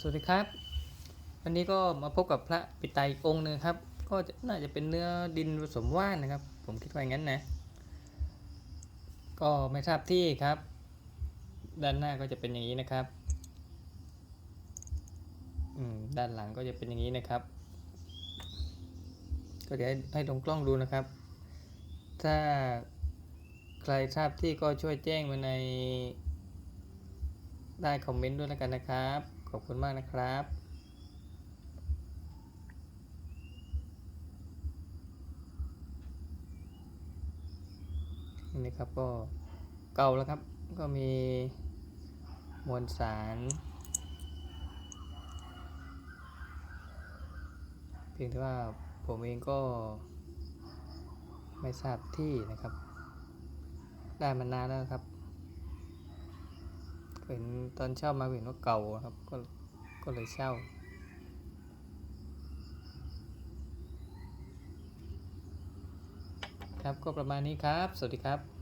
สวัสดีครับ วันนี้ก็มาพบกับพระปิตาอีกองค์หนึ่งครับ ก็น่าจะเป็นเนื้อดินผสมว่านนะครับ ผมคิดว่าอย่างนั้นนะ ก็ไม่ทราบที่ครับ ด้านหน้าก็จะเป็นอย่างนี้นะครับอืมด้านหลังก็จะเป็นอย่างนี้นะครับ ก็เดี๋ยวให้ให้ลงกล้องดูนะครับ ถ้าใครทราบที่ก็ช่วยแจ้งมาใน ได้คอมเมนต์ด้วยแล้วกันนะครับ ขอบคุณมากนะครับนี่นะครับก็เก่าแล้วครับ ก็มีมวลสารเพียงแต่ว่าผมเองก็ไม่ทราบที่นะครับ ได้มานานแล้วครับ เห็นตอนเช่ามาเห็นว่าเก่าครับ ก็ก็เลยเช่า ครับก็ประมาณนี้ครับ สวัสดีครับ